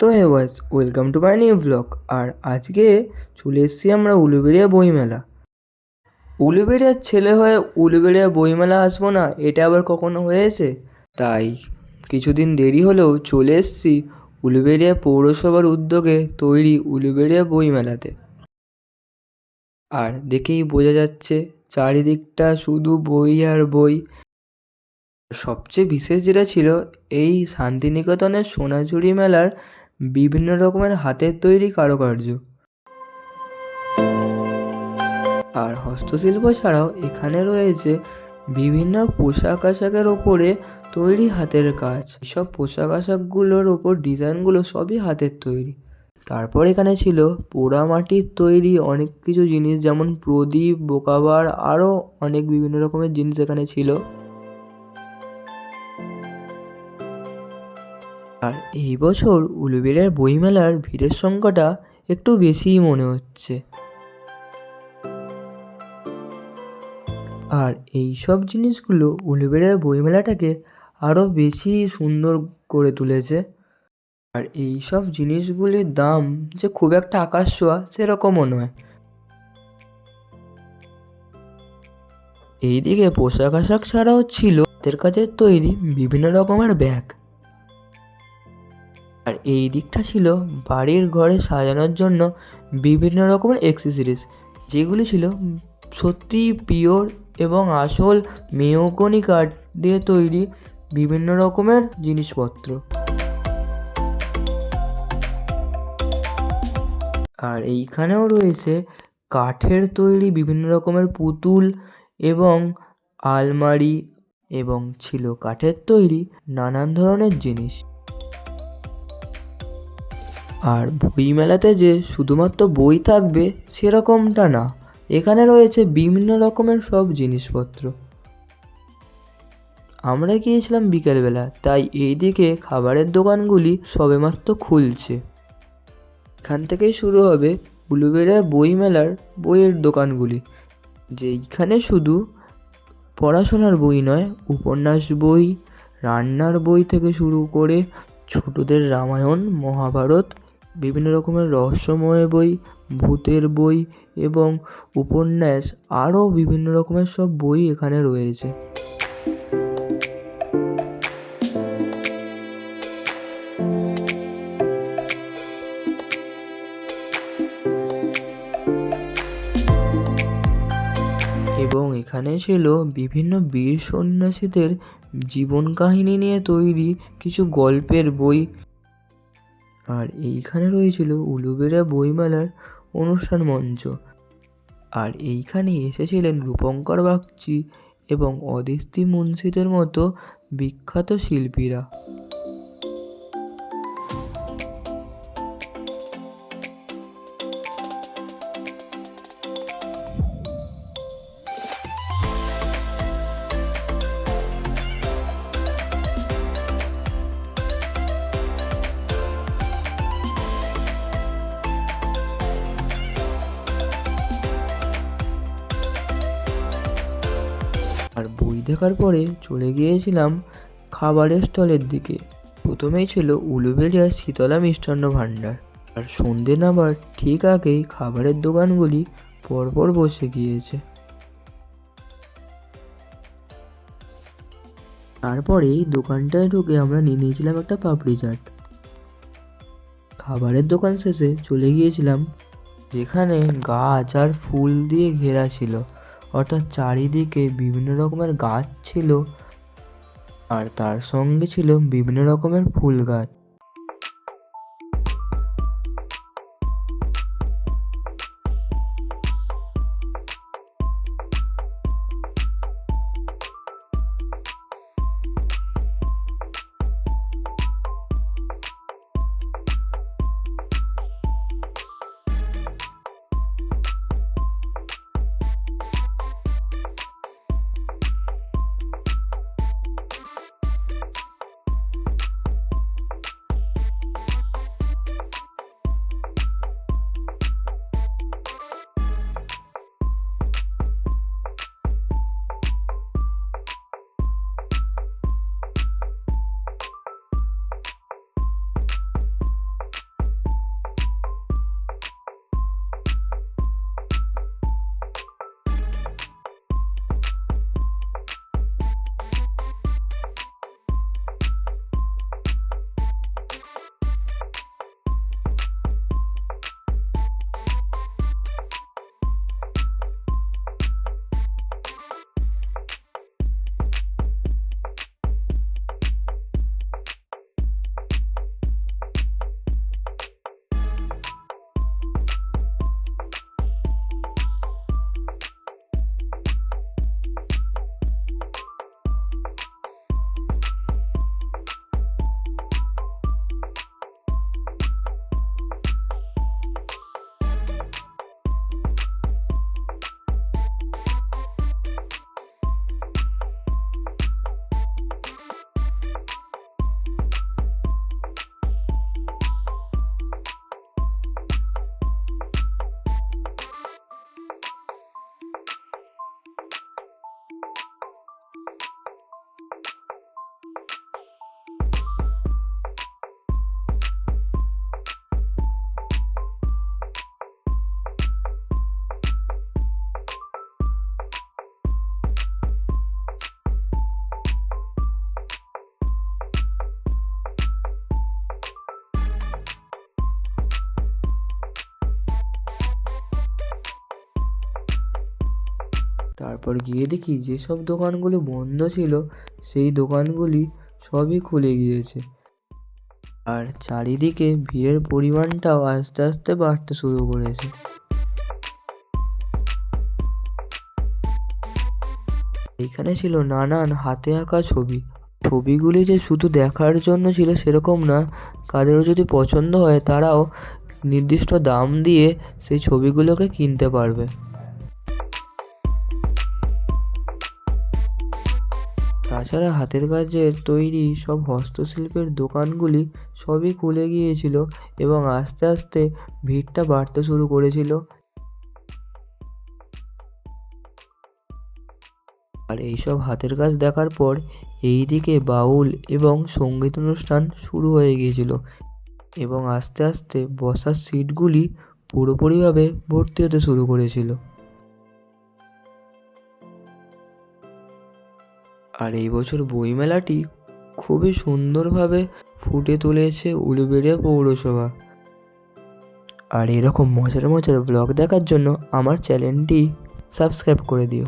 তো hey guys welcome to my new blog আর আজকে চলে এসেছি আমরা উলুবেড়িয়া বইমেলা। উলুবেড়িয়ার ছেলে হয়ে উলুবেড়িয়া বইমেলা আসব না, এটা আবার কখনো হয়েছে তাই কিছুদিন দেরি হলেও চলে এসেছি উলুবেড়িয়া পৌরসভার উদ্যোগে তৈরি উলুবেড়িয়া বইমেলাতে। আর দেখেই বোঝা যাচ্ছে চারিদিকটা শুধু বই আর বই। সবচেয়ে বিশেষ যেটা ছিল, এই শান্তিনিকেতনের সোনাঝুরি মেলার বিভিন্ন রকমের হাতের তৈরি কারুকার্য। আর হস্তশিল্প ছাড়াও এখানে রয়েছে বিভিন্ন পোশাক আশাকের ওপরে তৈরি হাতের কাজ। সব পোশাক আশাকগুলোর ওপর ডিজাইনগুলো সবই হাতের তৈরি। তারপর এখানে ছিল পোড়ামাটির তৈরি অনেক কিছু জিনিস, যেমন প্রদীপ, বোকাবার, আরও অনেক বিভিন্ন রকমের জিনিস এখানে ছিল। আর এই বছর উলুবেড়িয়ার বইমেলার ভিড়ের সংখ্যাটা একটু বেশিই মনে হচ্ছে। আর এই সব জিনিসগুলো উলুবেড়িয়ার বইমেলাটাকে আরও বেশি সুন্দর করে তুলেছে। আর এই সব জিনিসগুলির দাম যে খুব একটা আকাশ ছোঁয়া সেরকমও নয়। এইদিকে পোশাক আশাক ছাড়াও ছিল হাতের কাজের তৈরি বিভিন্ন রকমের ব্যাগ। আর এই দিকটা ছিল বাড়ির ঘরে সাজানোর জন্য বিভিন্ন রকমের অ্যাক্সেসরিজ যেগুলি ছিল সত্যি পিওর এবং আসল মেয়কনি কাঠ দিয়ে তৈরি বিভিন্ন রকমের জিনিসপত্র। আর এইখানেও রয়েছে কাঠের তৈরি বিভিন্ন রকমের পুতুল এবং আলমারি এবং ছিল কাঠের তৈরি নানান ধরনের জিনিস। আর বইমেলাতে যে শুধুমাত্র বই থাকবে, সেরকমটা না। এখানে রয়েছে বিভিন্ন রকমের সব জিনিসপত্র। আমরা গিয়েছিলাম বিকেলবেলা, তাই এইদিকে খাবারের দোকানগুলি সবেমাত্র খুলছে। এখান থেকেই শুরু হবে উলুবেড়িয়া বইমেলার বইয়ের দোকানগুলি যেইখানে শুধু পড়াশোনার বই নয়, উপন্যাস বই, রান্নার বই থেকে শুরু করে ছোটদের রামায়ণ, মহাভারত বিভিন্ন রকমের রহস্যময় বই, ভূতের বই এবং উপন্যাস, আরও বিভিন্ন রকমের সব বই এখানে রয়েছে। এবং এখানে ছিল বিভিন্ন বীর সন্ন্যাসীদের জীবন কাহিনী নিয়ে তৈরি কিছু গল্পের বই। আর এইখানে রয়েছিল উলুবেরা বইমেলার অনুষ্ঠান মঞ্চ। আর এইখানে এসেছিলেন রূপঙ্কর বাগচি এবং অদিস্তি মুন্সিদের মতো বিখ্যাত শিল্পীরা। দেখার পরে চলে গিয়েছিলাম খাবারের স্টলের দিকে। প্রথমেই ছিল উলুবেড়িয়া শীতলা মিষ্টান্ন ভাণ্ডার। আর সন্ধে নামার ঠিক আগেই খাবারের দোকানগুলি পরপর বসে গিয়েছে। তারপরে দোকানটায় ঢুকে আমরা নিয়ে নিয়েছিলাম একটা পাপড়ি চাট। খাবারের দোকান শেষে চলে গিয়েছিলাম, যেখানে গাছ আর ফুল দিয়ে ঘেরা ছিল। অর্থাৎ চারিদিকে বিভিন্ন রকমের গাছ ছিল আর তার সঙ্গে ছিল বিভিন্ন রকমের ফুল গাছ। তারপর গিয়ে দেখি যেসব দোকানগুলো বন্ধ ছিল, সেই দোকানগুলি সবই খুলে গিয়েছে। আর চারিদিকে ভিড়ের পরিমাণটাও আস্তে আস্তে বাড়তে শুরু করেছে। এখানে ছিল নানান হাতে আঁকা ছবি। ছবিগুলি যে শুধু দেখার জন্য ছিল সেরকম না, কাদেরও যদি পছন্দ হয় তারাও নির্দিষ্ট দাম দিয়ে সেই ছবিগুলোকে কিনতে পারবে। তাছাড়া হাতের কাজের তৈরি সব হস্তশিল্পের দোকানগুলি সবই খুলে গিয়েছিল এবং আস্তে আস্তে ভিড়টা বাড়তে শুরু করেছিল। আর এইসব হাতের কাজ দেখার পর এইদিকে বাউল এবং সংগীত অনুষ্ঠান শুরু হয়ে গিয়েছিল এবং আস্তে আস্তে বসার সিটগুলি পুরোপুরিভাবে ভর্তি হতে শুরু করেছিল। আর এই বছর বইমেলাটি খুবই সুন্দরভাবে ফুটে তুলেছে উলুবেড়িয়া পৌরসভা। আর এরকম মজার মজার ব্লগ দেখার জন্য আমার চ্যানেলটি সাবস্ক্রাইব করে দিও।